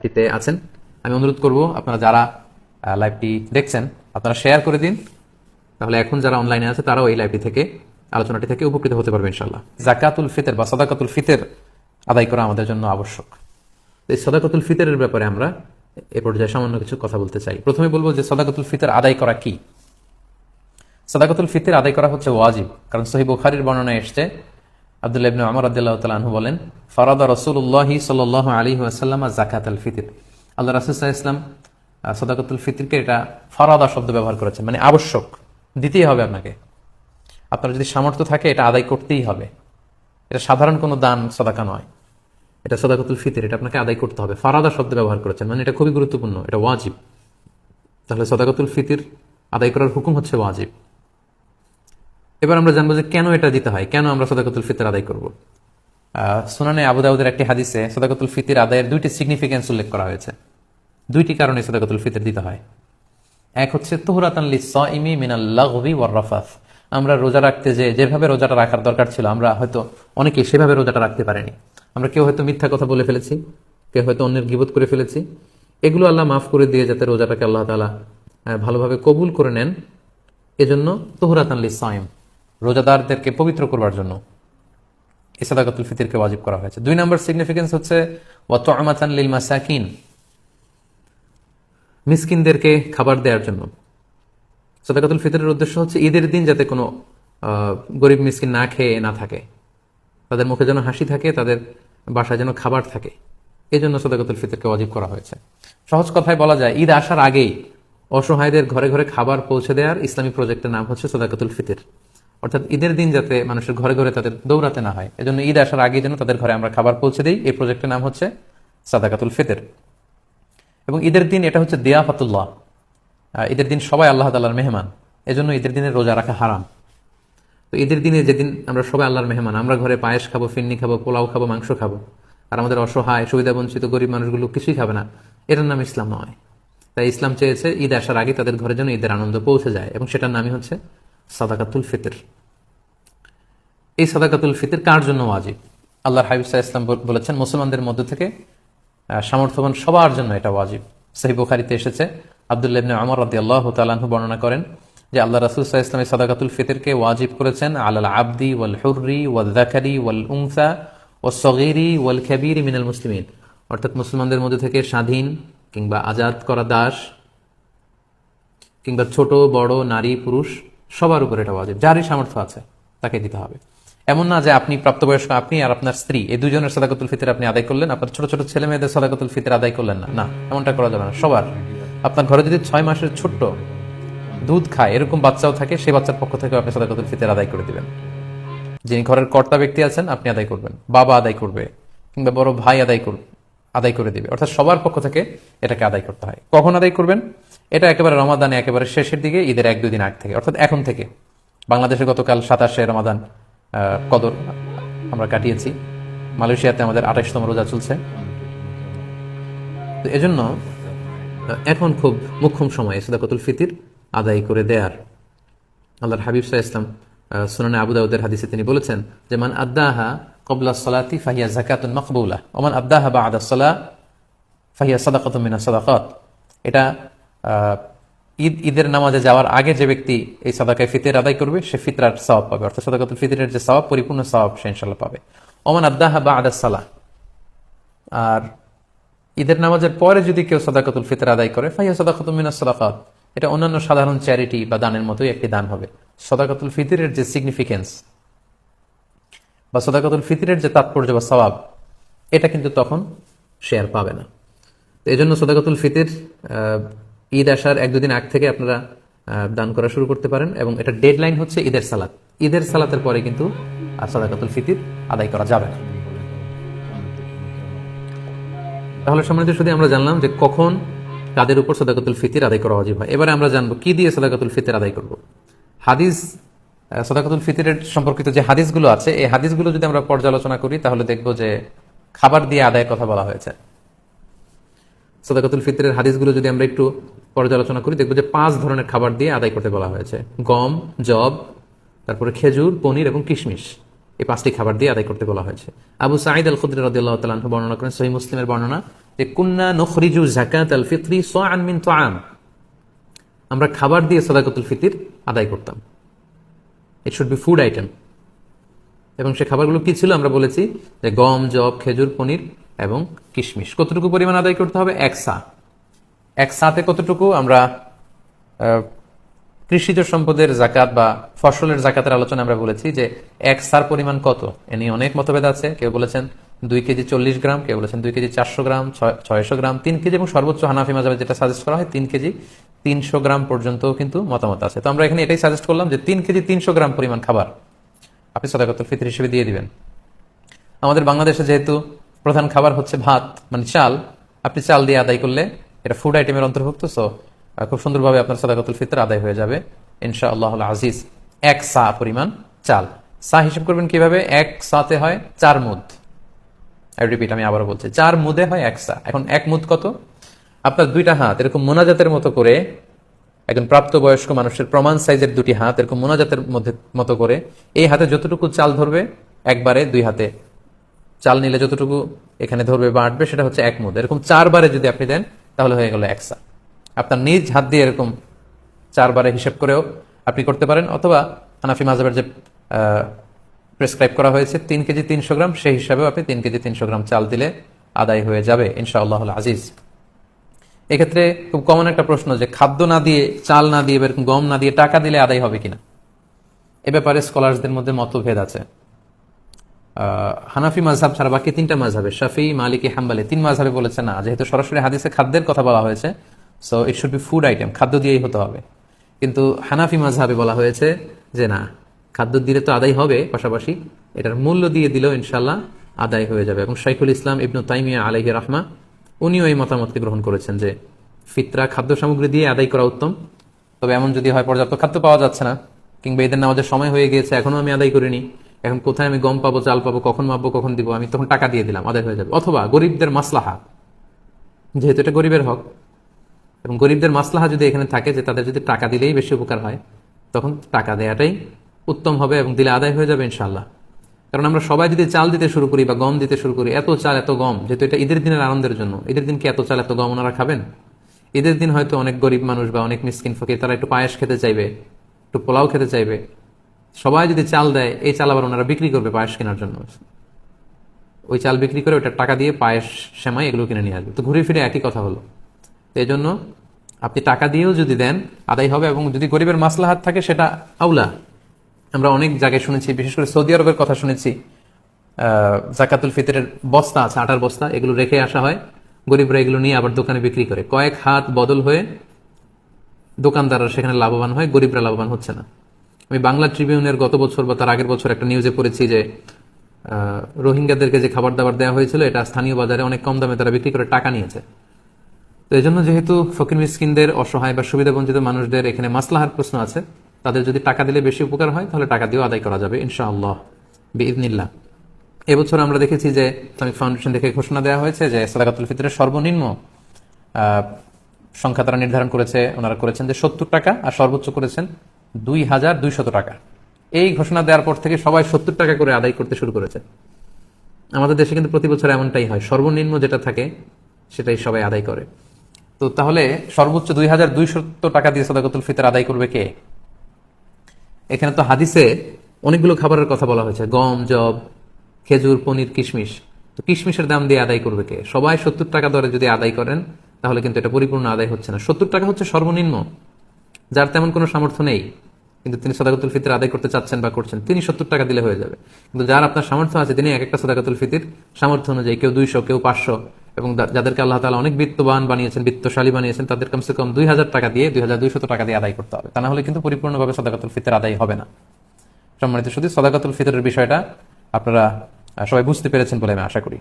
লাইভটিতে আছেন। আমি অনুরোধ করব আপনারা যারা লাইভটি দেখছেন, আপনারা শেয়ার করে দিন। তাহলে এখন যারা অনলাইনে আছে, তারাও এই লাইভটি থেকে, আলোচনাটি থেকে উপকৃত হতে পারবে ইনশাল্লাহ জাকাতুল ফিতের বা সদাকাতুল ফিতের আদায় করা আমাদের জন্য আবশ্যক। এই সদাকাতুল ফিতরের ব্যাপারে আমরা এ পর্যায়ে সামান্য কিছু কথা বলতে চাই। প্রথমে বলব যে সদাকাতুল ফিতর আদায় করা কি? সদাকাতুল ফিতর আদায় করা হচ্ছে ওয়াজিব। কারণ সহি বুখারির বর্ণনায় এসছে আব্দুল্লাহ ইবনে আমর রাদিয়াল্লাহু তাআলা আনহু বলেন ফারাদা রাসূলুল্লাহি সাল্লাল্লাহু আলাইহি ওয়াসাল্লাম যাকাতুল ফিতর। আল্লাহ রাসূল সাল্লাল্লাহু আলাইহি ওয়াসাল্লাম আহ, সদাকাতুল এটা ফারাদা শব্দ ব্যবহার করেছেন মানে আবশ্যক দিতেই হবে আপনাকে। আপনার যদি সামর্থ্য থাকে এটা আদায় করতেই হবে। এটা সাধারণ কোনো দান সদাকা নয়। এটা সদাকতুল ফিতির এটা আপনাকে আদায় করতে হবে। ফারাদা শব্দ ব্যবহার করেছেন মানে এটা খুবই গুরুত্বপূর্ণ এটা ওয়াজিব। তাহলে সদাকাতুল ফিতির আদায় করার হুকুম হচ্ছে ওয়াজিব। এবার আমরা জানব যে কেন এটা দিতে হয়, কেন আমরা সদাকতুল ফিতর আদায় করব। সুনানে আবু দাউদের একটি হাদিসে সদাকতুল ফিতির আদায়ের দুইটি সিগনিফিকেন্স উল্লেখ করা হয়েছে। দুইটি কারণে সদাকতুল ফিতর দিতে হয়। এক হচ্ছে, তোহরাতান লিসাইমি মিনাল লাগবি ওয়ার রাফাফ আমরা রোজা রাখতে যে, যেভাবে রোজাটা রাখার দরকার ছিল, আমরা হয়তো অনেকে সেভাবে রোজাটা রাখতে পারিনি। আমরা কেউ হয়তো মিথ্যা কথা বলে ফেলেছি, কেউ হয়তো অন্যের গিবত করে ফেলেছি। এগুলো আল্লাহ মাফ করে দিয়ে যাতে রোজাটাকে আল্লাহ তালা ভালোভাবে কবুল করে নেন। এজন্য তোহরাতান লিসাইম রোজাদারদেরকে পবিত্র করবার জন্য এই সাদাকাতুল ফিতরকে ওয়াজিব করা হয়েছে। দুই নম্বর সিগনিফিকেন্স হচ্ছে ওয়াতামাতান লিল মাসাকিন, মিসকিনদেরকে খাবার দেওয়ার জন্য। সাদাকাতুল ফিতরের উদ্দেশ্য হচ্ছে ঈদের দিন যাতে কোনো গরিব মিসকিন না খেয়ে না থাকে। তাদের মুখে যেন হাসি থাকে, তাদের বাসায় যেন খাবার থাকে। এই জন্য সদাকাতুল ফিতরকে ওয়াজিব করা হয়েছে। সহজ কথায় বলা যায়, ঈদ আসার আগেই অসহায়দের ঘরে ঘরে খাবার পৌঁছে দেওয়ার ইসলামী প্রজেক্টের নাম হচ্ছে সদাকাতুল ফিতর। অর্থাৎ ঈদের দিন যাতে মানুষের ঘরে ঘরে তাদের দৌড়াতে না হয়। এজন্য ঈদ আসার আগে যেন তাদের ঘরে আমরা খাবার পৌঁছে দিই। এই প্রজেক্টের নাম হচ্ছে সাদাকাতুল ফেতের। এবং ঈদের দিন এটা হচ্ছে দিয়াফাতুল্লাহ। ঈদের দিন সবাই আল্লাহ তাল্লাহর মেহমান। এজন্য ঈদের দিনে রোজা রাখা হারাম। তো ঈদের দিনে যেদিন আমরা সবাই আল্লাহর মেহমান, আমরা ঘরে পায়েস খাব ফিন্নি খাব, পোলাও খাব, মাংস খাব। আর আমাদের অসহায় সুবিধা বঞ্চিত গরিব মানুষগুলো কিছুই খাবে না। এটার নাম ইসলাম নয়। তাই ইসলাম চেয়েছে ঈদ আসার আগে তাদের ঘরে যেন ঈদের আনন্দ পৌঁছে যায়। এবং সেটার নামই হচ্ছে সাদাকাতুল ফিতর। এই সাদাকাতুল ফিতর কার জন্য ওয়াজিব? আল্লাহর হাবিব ইসলাম বলেছেন, মুসলমানদের মধ্য থেকে সামর্থ্যবান সবার জন্য এটা ওয়াজিব। সহি বুখারিতে এসেছে, আবদুল্লাহ ইবনে আমর রাদি আল্লাহ তালাহু বর্ণনা করেন যে আল্লাহ রাসুল সাহা এই সাদাকাতুল ফিতরকে ওয়াজিব করেছেন আলাল আবদি ওয়াল হুররি ওয়াল জাকারি ওয়াল উংসা ও সগিরি ওয়াল খাবিরি মিনাল মুসলিমিন। অর্থাৎ মুসলমানদের মধ্যে থেকে স্বাধীন কিংবা আজাদ করা দাস, কিংবা ছোট, বড়, নারী, পুরুষ সবার উপর এটা ওয়াজিব। যারই সামর্থ্য আছে, তাকে দিতে হবে। এমন না যে আপনি প্রাপ্তবয়স্ক আপনি আর আপনার স্ত্রী, এই দুজনের সাদাকাতুল ফিতর আপনি আদায় করলেন, আপনার ছোট ছোট ছেলে মেয়েদের সাদাকাতুল ফিতর আদায় করলেন না। না, এমনটা করা যাবে না। সবার। আপনার ঘরে যদি ছয় মাসের ছোট্ট দুধ খায়, এরকম বাচ্চাও থাকে, সেই বাচ্চার পক্ষ থেকে আপনি সাদাকাতুল ফিতর আদায় করে দিবেন। যিনি ঘরের কর্তা ব্যক্তি আছেন, আপনি আদায় করবেন। বাবা আদায় করবে, কিংবা বড় ভাই আদায় করবে। আদায় করে দিবে। অর্থাৎ সবার পক্ষ থেকে এটাকে আদায় করতে হয়। কখন আদায় করবেন? এটা একেবারে রমাদানে একেবারে শেষের দিকে, ঈদের এক দুই দিন আগ থেকে। অর্থাৎ এখন থেকে। বাংলাদেশে গতকাল সাতাশে রমাদান কদর আমরা কাটিয়েছি। মালয়েশিয়াতে আমাদের আঠাশতম রোজা চলছে। এজন্য, এখন খুব মুখ্যম সময় সদাকতুল ফিতির আদায় করে দেয়ার। আল্লাহর হাবিব সাহা ইসলাম সুনানে আবু দাউদের হাদিসে তিনি বলেছেন যে, মান আদাহা কবলা সলাতি ফাহিয়া জাকাতুন মকবুলা ওমান আদাহা বা আদা সলা সাদাকাত মিনা সাদাকাত এটা ঈদ, ঈদের নামাজে যাওয়ার আগে যে ব্যক্তি এই সাদাকায় ফিতের আদায় করবে, সে ফিতরার সওয়াব পাবে। অর্থাৎ সাদাকাতুল ফিতরের যে সওয়াব, পরিপূর্ণ সওয়াব সে ইনশাল্লাহ পাবে। ওমান আদাহা বা আর ঈদের নামাজের পরে যদি কেউ সদাকাতুল ফিতর আদায় করে ফাইয়া সদাকাতুল মিনাস সাদাকাত। এটা অন্যান্য সাধারণ চ্যারিটি বা দানের মতোই একটি দান হবে। সদাকাতুল ফিতরের যে সিগনিফিকেন্স বা সদাকাতুল ফিতরের যে তাৎপর্য বা সওয়াব, এটা কিন্তু তখন শেয়ার পাবে না। তো এই জন্য সদাকাতুল ফিতির ঈদ আসার এক দুদিন আগ থেকে আপনারা দান করা শুরু করতে পারেন এবং এটা ডেডলাইন হচ্ছে ঈদের সালাত। ঈদের সালাতের পরে কিন্তু আর সদাকাতুল ফিতির আদায় করা যাবে না। তাহলে সম্মানিত শুধু আমরা জানলাম যে কখন কাদের উপর সদাকাতুল ফিতির আদায় করা হয়। এবারে আমরা জানব কি দিয়ে সদাকাতুল ফিতির আদায় করব। হাদিস সদাকাতুল ফিতিরের সম্পর্কিত যে হাদিসগুলো আছে, এই হাদিসগুলো যদি আমরা পর্যালোচনা করি, তাহলে দেখব যে খাবার দিয়ে আদায়ের কথা বলা হয়েছে। সদাকাতুল ফিতরের হাদিসগুলো যদি আমরা একটু পর্যালোচনা করি, দেখব যে পাঁচ ধরনের খাবার দিয়ে আদায় করতে বলা হয়েছে। গম জব তারপরে খেজুর, পনির এবং কিশমিশ। এই পাঁচটি খাবার দিয়ে আদায় করতে বলা হয়েছে। আবু সাঈদ আল খুদ্র বর্ণনা করেন সহি মুসলিমের বর্ণনা যে, কুন্না নখরিজু জাকাত আল ফিতরি সাআন মিন তাআম। আমরা খাবার দিয়ে সদাকতুল ফিতির আদায় করতাম। It should be food item এবং সে খাবারগুলো কি ছিল? আমরা বলেছি যে গম জব খেজুর, পনির এবং কিশমিশ। কতটুকু পরিমাণ আদায় করতে হবে? এক সা। এক সাতে কতটুকু? আমরা কৃষিজ সম্পদের জাকাত বা ফসলের জাকাতের আলোচনা আমরা বলেছি যে এক সার পরিমাণ কত? এ নিয়ে অনেক মতভেদ আছে। কেউ বলেছেন দুই কেজি চল্লিশ গ্রাম, কেউ বলেছেন দুই কেজি চারশো গ্রাম ছয়শো গ্রাম, তিন কেজি এবং সর্বোচ্চ হানাফি মাজাবে যেটা সাজেস্ট করা হয়, তিন কেজি তিনশো গ্রাম পর্যন্ত কিন্তু মতামত আছে। তো আমরা এখানে এটাই সাজেস্ট করলাম যে তিন কেজি তিনশো গ্রাম পরিমাণ খাবার আপনি সদাকতুল ফিতর হিসেবে দিয়ে দিবেন। আমাদের বাংলাদেশে যেহেতু প্রধান খাবার হচ্ছে ভাত মানে চাল, আপনি চাল দিয়ে আদায় করলে এটা ফুড আইটেমের অন্তর্ভুক্ত সো খুব সুন্দরভাবে আপনার সদাকতুল ফিতর আদায় হয়ে যাবে ইনশা আল্লাহ আজিজ, এক সা পরিমাণ চাল। সা হিসেব করবেন কীভাবে? এক সাতে হয় চার মুদ। রিপিট আমি আবারও বলছি চার মুদে হয় একসা। এখন এক মুদ কত? আপনার দুইটা হাত, এরকম মোনাজাতের মতো করে, একজন প্রাপ্তবয়স্ক মানুষের প্রমাণ সাইজের দুটি হাত, এরকম মোনাজাতের মধ্যে, মতো করে, এই হাতে যতটুকু চাল ধরবে, একবারে দুই হাতে। চাল নিলে যতটুকু এখানে ধরবে বা আটবে, সেটা হচ্ছে এক মুদ। এরকম চারবারে যদি আপনি দেন, তাহলে হয়ে গেল একসা। আপনার নিজ হাত দিয়ে এরকম চারবারে হিসেব করেও আপনি করতে পারেন, অথবা হানাফি মাজাবের যে প্রেসক্রাইব করা হয়েছে তিন কেজি তিনশো গ্রাম, সেই হিসাবেও আপনি তিন কেজি তিনশো গ্রাম চাল দিলে আদায় হয়ে যাবে ইনশাআল্লাহ আজিজ। এক্ষেত্রে খুব কমন একটা প্রশ্ন যে খাদ্য না দিয়ে, চাল না দিয়ে গম না দিয়ে টাকা দিলে আদায় হবে কিনা? এ ব্যাপারে স্কলারসদের মধ্যে মতভেদ আছে। হানাফি মাঝহাব ছাড়া বাকি তিনটা মাঝহাবে শাফি, মালিকি, হাম্বালি, তিন মাঝহাবে বলেছে না, যেহেতু সরাসরি হাদিসে খাদ্যের কথা বলা হয়েছে so it should be food item খাদ্য দিয়েই হতে হবে। কিন্তু হানাফি মাঝহাবে বলা হয়েছে যে না খাদ্য দিলে তো আদায় হবে পাশাপাশি, এটার মূল্য দিয়ে দিলেও ইনশাল্লাহ আদায় হয়ে যাবে। এবং শাইখুল ইসলাম ইবনু তাইমিয়া আলাইহি রাহমা, উনিও এই মতামতকে গ্রহণ করেছেন যে ফিতরা খাদ্য সামগ্রী দিয়ে আদায় করা উত্তম। তবে এমন যদি হয়, পর্যাপ্ত খাদ্য পাওয়া যাচ্ছে না, কিংবা এদের নামাজের সময় হয়ে গিয়েছে, এখনও আমি আদায় করিনি, এখন কোথায় আমি গম পাবো, চাল পাবো, কখন মাপবো, কখন দিব, আমি তখন টাকা দিয়ে দিলাম, আদায় হয়ে যাবে। অথবা গরিবদের মাসলাহা, যেহেতু এটা গরিবের হক, এবং গরিবদের মাসলাহা যদি এখানে থাকে যে তাদের যদি টাকা দিলেই বেশি উপকার হয়, তখন টাকা দেওয়াটাই উত্তম হবে এবং দিলে আদায় হয়ে যাবে ইনশাল্লাহ কারণ আমরা সবাই যদি চাল দিতে শুরু করি বা গম দিতে শুরু করি, এত চাল, এত গম, যেহেতু এটা ঈদের দিনের আনন্দের জন্য, ঈদের দিন কি এত চাল, এত গম ওনারা খাবেন? ঈদের দিন হয়তো অনেক গরিব মানুষ বা অনেক মিসকিন ফকির, তারা একটু পায়েস খেতে চাইবে, একটু পোলাও খেতে চাইবে। সবাই যদি চাল দেয়, এই চাল আবার ওনারা বিক্রি করবে পায়েস কেনার জন্য। ওই চাল বিক্রি করে ওটা টাকা দিয়ে পায়েস, সেমাই এগুলো কিনে নিয়ে আসবে। তো ঘুরে ফিরে একই কথা হলো। এই জন্য আপনি টাকা দিয়েও যদি দেন, আদায় হবে এবং যদি গরিবের মাসলাহাত থাকে, সেটা আউলা আমরা অনেক জায়গায় শুনেছি, বিশেষ করে সৌদি আরবের কথা শুনেছি জাকাতুল ফিতরের বস্তা আছে, আটার বস্তা, এগুলো রেখে আসা হয়। গরিবরা এগুলো নিয়ে আবার দোকানে বিক্রি করে। কয়েক হাত বদল হয়ে দোকানদাররা সেখানে লাভবান হয়, গরিবরা লাভবান হচ্ছে না। আমি বাংলা ট্রিবিউনের গত বছর বা তার আগের বছর একটা নিউজে পড়েছি যে রোহিঙ্গাদেরকে যে খাবার দাবার দেওয়া হয়েছিল, এটা স্থানীয় বাজারে অনেক কম দামে তারা বিক্রি করে টাকা নিয়েছে। তো এই জন্য যেহেতু ফকির মিসকিনদের অসহায় বা সুবিধাবঞ্চিত মানুষদের এখানে মাসলাহার প্রশ্ন আছে তাদের যদি টাকা দিলে বেশি উপকার হয়, তাহলে টাকা দিয়েও আদায় করা যাবে, ইনশাআল্লাহ, বিইদনিল্লাহ। এবছর আমরা দেখেছি যে ইসলামিক ফাউন্ডেশন থেকে ঘোষণা দেওয়া হয়েছে যে সাদাকাতুল ফিতরের সর্বনিম্ন সংখ্যা তারা নির্ধারণ করেছে, ওনারা করেছেন যে সত্তর টাকা আর সর্বোচ্চ করেছেন দুই হাজার দুইশত টাকা। এই ঘোষণা দেওয়ার পর থেকে সবাই সত্তর টাকা করে আদায় করতে শুরু করেছে। আমাদের দেশে কিন্তু প্রতি বছর এমনটাই হয়, সর্বনিম্ন যেটা থাকে, সেটাই সবাই আদায় করে। তো তাহলে সর্বোচ্চ দুই হাজার দুইশত টাকা দিয়ে সদাকতুল ফিতর আদায় করবে কে? এখানে তো হাদিসে অনেকগুলো খাবারের কথা বলা হয়েছে। গম, জব, খেজুর, পনির, কিশমিশ। তো কিশমিশের দাম দিয়ে আদায় করবে কে? সবাই সত্তর টাকা দরে যদি আদায় করেন, তাহলে কিন্তু এটা পরিপূর্ণ আদায় হচ্ছে না। সত্তর টাকা হচ্ছে সর্বনিম্ন। যার তেমন কোনো সামর্থ্য নেই। কিন্তু তিনি সদাকতুল ফিতর আদায় করতে চাচ্ছেন বা করছেন, তিনি সত্তর টাকা দিলে হয়ে যাবে। কিন্তু যার আপনার সামর্থ্য আছে, তিনি এক একটা সদাকতুল ফিতির সামর্থ্য অনুযায়ী কেউ দুইশো, কেউ পাঁচশো, এবং যাদেরকে আল্লাহ তালা অনেক বিত্তবান বানিয়েছেন, বিত্তশালী বানিয়েছেন তাদের কমসে কম দুই হাজার টাকা দিয়ে দুই হাজার দুইশত টাকা দিয়ে আদায় করতে হবে। তা না হলে কিন্তু পরিপূর্ণভাবে সদাকতুল ফিতর আদায় হবে না। সম্মানিত শুধু সদাকতুল ফিতরের বিষয়টা আপনারা সবাই বুঝতে পেরেছেন বলে আমি আশা করি।